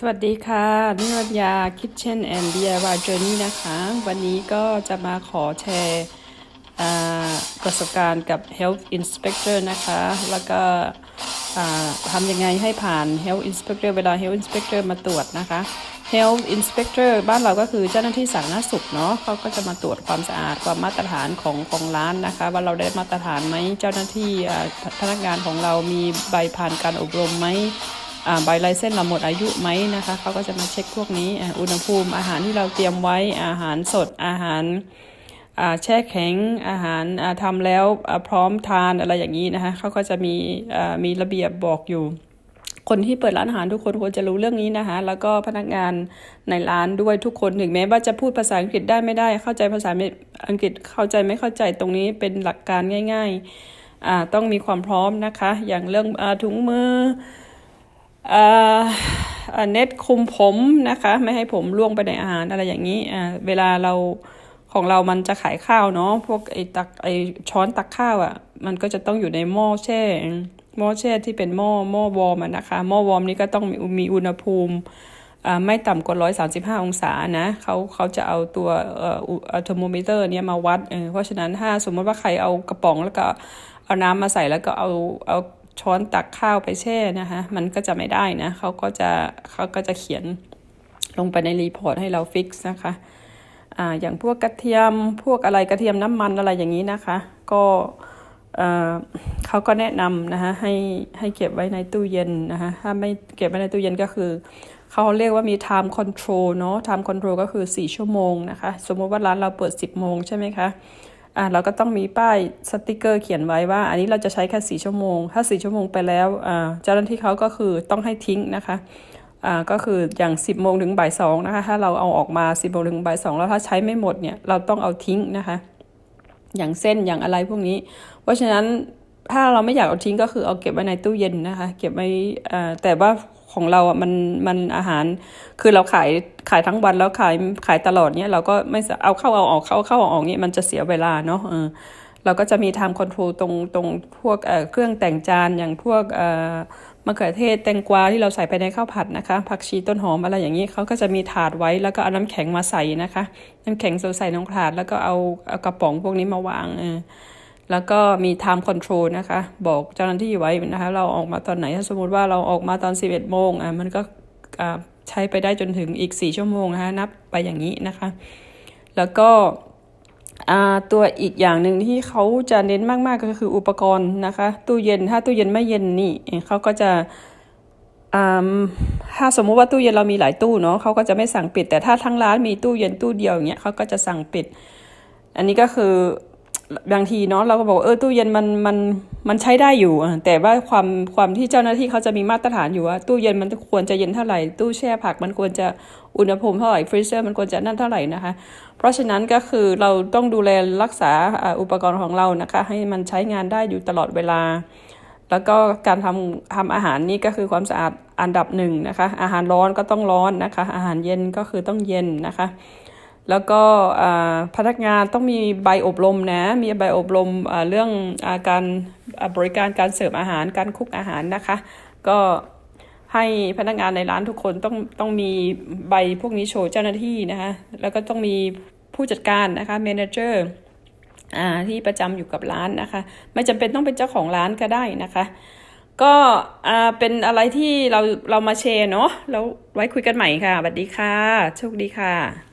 สวัสดีค่ะนิรัญญา Kitchen and DIY Journey นะคะ วันนี้ก็จะมาขอแชร์ประสบการณ์กับ Health Inspector นะคะ แล้วก็ทำยังไงให้ผ่าน Health Inspector เวลา Health Inspector มาตรวจนะคะ Health Inspector บ้านเราก็คือเจ้าหน้าที่สาธารณสุขเนาะเขาก็จะมาตรวจความสะอาดความมาตรฐานของของร้านนะคะ ว่าเราได้มาตรฐานไหมเจ้าหน้าที่พนักงานของเรามีใบผ่านการอบรมไหม ใบไลเส้นเราหมดอายุไหมนะคะเขาก็จะมาเช็คพวกนี้อุณหภูมิอาหารที่เราเตรียมไว้อาหารสดอาหารแช่แข็งอาหารอ่าทำแล้วพร้อมทานอะไรอย่างนี้นะคะเขาก็จะมีมีระเบียบบอกอยู่ คนที่เปิดร้านอาหารทุกคนควรจะรู้เรื่องนี้นะคะแล้วก็พนักงานในร้านด้วยทุกคนถึงแม้ว่าจะพูดภาษาอังกฤษได้ไม่ได้ เข้าใจภาษาอังกฤษเข้าใจไม่เข้าใจตรงนี้เป็นหลักการง่าย ๆต้องมีความพร้อมนะคะ อย่างเรื่องอถุงมือ เน็ตคุมผมนะคะ ไม่ให้ผมล่วงไปในอาหารอะไรอย่างนี้อ่าเวลาเราของเรามันจะขายข้าวเนาะพวกไอ้ตักไอ้ช้อนตักข้าวอะ่ะ มันก็จะต้องอยู่ในหม้อแช่หม้อแช่ที่เป็นหม้อหม้อวอร์มนะคะหม้อวอร์มนี้ก็ต้องมีมีอุณหภูมิอ่าไม่ต่ำกว่าร้อยสาสิบห้าองศานะเขาเขาจะเอาตัวเอ่อเทอร์โมมิเตอร์เนี้ยมาวัดเออเพราะฉะนั้นถ้าสมมติว่าใครเอากระป๋องแล้วก็เอาน้ำมาใส่แล้วก็เอาเอา ช้อนตักข้าวไปแช่นะคะ มันก็จะไม่ได้นะเขาก็จะเขาก็จะเขียนลงไปในรีพอร์ตให้เราฟิกซ์นะคะอ่าอย่างพวกกระเทียมพวกอะไรกระเทียมน้ำมันอะไรอย่างนี้นะคะ ก็เอ่อเขาก็แนะนำนะคะให้ให้เก็บไว้ในตู้เย็นนะคะถ้าไม่เก็บไว้ในตู้เย็นก็คือเขาเรียกว่ามี time control เนาะ time control ก็คือ 4 ชั่วโมงนะคะ สมมติว่าร้านเราเปิด 10 โมงใช่ไหมคะ อ่าเราก็ต้องมีป้ายสติกเกอร์เขียนไว้ว่า อันนี้เราจะใช้แค่สี่ชั่วโมง ถ้าสี่ชั่วโมงไปแล้วอ่าเจ้าหน้าที่เขาก็คือต้องให้ทิ้งนะคะอ่าก็คืออย่างสิบโมงถึงบ่ายสองนะคะถ้าเราเอาออกมาสิบโมงถึงบ่ายสองแล้วถ้าใช้ไม่หมดเนี่ยเราต้องเอาทิ้งนะคะ อย่างเส้นอย่างอะไรพวกนี้ เพราะฉะนั้นถ้าเราไม่อยากเอาทิ้งก็คือเอาเก็บไว้ในตู้เย็นนะคะ เก็บไว้อ่าแต่ว่า ของเราอะมันมันอาหาร คือเราขายขายทั้งวันแล้วขายขายตลอดเนี่ยเราก็ไม่เอาเข้าเอาออกเข้าเข้าเอาออกเนี่ยมันจะเสียเวลาเนาะเออเราก็จะมีทำคอนโทรลตรงตรงพวกเอ่อเครื่องแต่งจานอย่างพวกเอ่อมะเขือเทศแตงกวาที่เราใส่ไปในข้าวผัดนะคะ ผักชีต้นหอมอะไรอย่างนี้เขาก็จะมีถาดไว้แล้วก็เอาน้ำแข็งมาใส่นะคะ น้ำแข็งใส่ในถาดแล้วก็เอาเอากระป๋องพวกนี้มาวางเออ แล้วก็มี time control นะคะ บอกเจ้าหน้าที่ไว้นะคะ เราออกมาตอนไหนถ้าสมมติว่าเราออกมาตอน 11 โมงอะมันก็ใช้ไปได้จนถึงอีก 4 ชั่วโมงนะคะนับไปอย่างนี้นะคะ แล้วก็ตัวอีกอย่างหนึ่งที่เขาจะเน้นมากๆก็คืออุปกรณ์นะคะ ตู้เย็นถ้าตู้เย็นไม่เย็นนี่เขาก็จะถ้าสมมุติว่าตู้เย็นเรามีหลายตู้เนาะเขาก็จะไม่สั่งปิด แต่ถ้าทั้งร้านมีตู้เย็นตู้เดียวอย่างเงี้ยเขาก็จะสั่งปิด อันนี้ก็คือ บางทีเนาะเราก็บอกเออตู้เย็นมันมันมันใช้ได้อยู่แต่ว่าความความที่เจ้าหน้าที่เขาจะมีมาตรฐานอยู่ว่าตู้เย็นมันควรจะเย็นเท่าไหร่ ตู้แช่ผักมันควรจะอุณหภูมิเท่าไหร่ฟรีเซอร์มันควรจะนั่นเท่าไหร่นะคะ เพราะฉะนั้นก็คือเราต้องดูแลรักษาอ่าอุปกรณ์ของเรานะคะ ให้มันใช้งานได้อยู่ตลอดเวลา แล้วก็การทำทำอาหารนี่ก็คือความสะอาดอันดับหนึ่งนะคะ อาหารร้อนก็ต้องร้อนนะคะ อาหารเย็นก็คือต้องเย็นนะคะ แล้วก็พนักงานต้องมีใบอบรมนะ มีใบอบรมเรื่องอาการบริการการเสิร์ฟอาหารการคุกอาหารนะคะ ก็ให้พนักงานในร้านทุกคนต้องต้องมีใบพวกนี้โชว์เจ้าหน้าที่นะคะ แล้วก็ต้องมีผู้จัดการนะคะเมนเจอร์ที่ประจำอยู่กับร้านนะคะ ไม่จำเป็นต้องเป็นเจ้าของร้านก็ได้นะคะ ก็เป็นอะไรที่เราเรามาแชร์เนาะแล้วไว้คุยกันใหม่ค่ะสวัสดีค่ะ โชคดีค่ะ